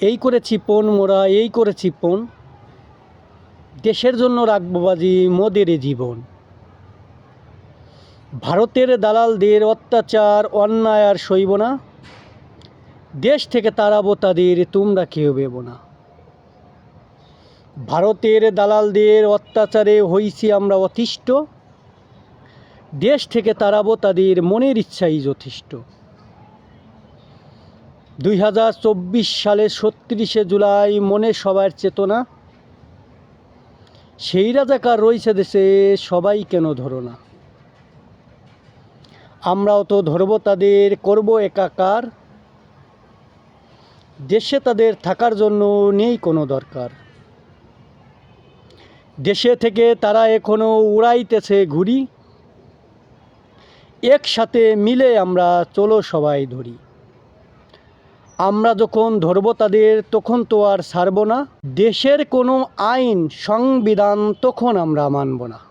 এই করেছি পণ মোরা, এই করেছি পণ। দেশের জন্য রাখব বাজি মোদের জীবন। ভারতের দালালদের অত্যাচার, অন্যায় আর সইব না। দেশ থেকে তাড়াবো তাদের, তোমরা কেউ বেব না। ভারতের দালালদের অত্যাচারে হইছি আমরা অতিষ্ঠ। দেশ থেকে তাড়াবো তাদের, মনের ইচ্ছাই যথেষ্ট। দুই হাজার চব্বিশ সালের ছত্রিশে জুলাই মনে সবার চেতনা। সেই রাজাকার রয়েছে দেশে, সবাই কেন ধরো না? আমরাও তো ধরবো তাদের, করব একাকার। দেশে তাদের থাকার জন্য নেই কোনো দরকার। দেশে থেকে তারা এখনও উড়াইতেছে ঘুরি একসাথে মিলে আমরা চলো সবাই ধরি। আমরা যখন ধরব তাদের, তখন তো আর ছাড়ব না। দেশের কোনো আইন, সংবিধান তখন আমরা মানব না।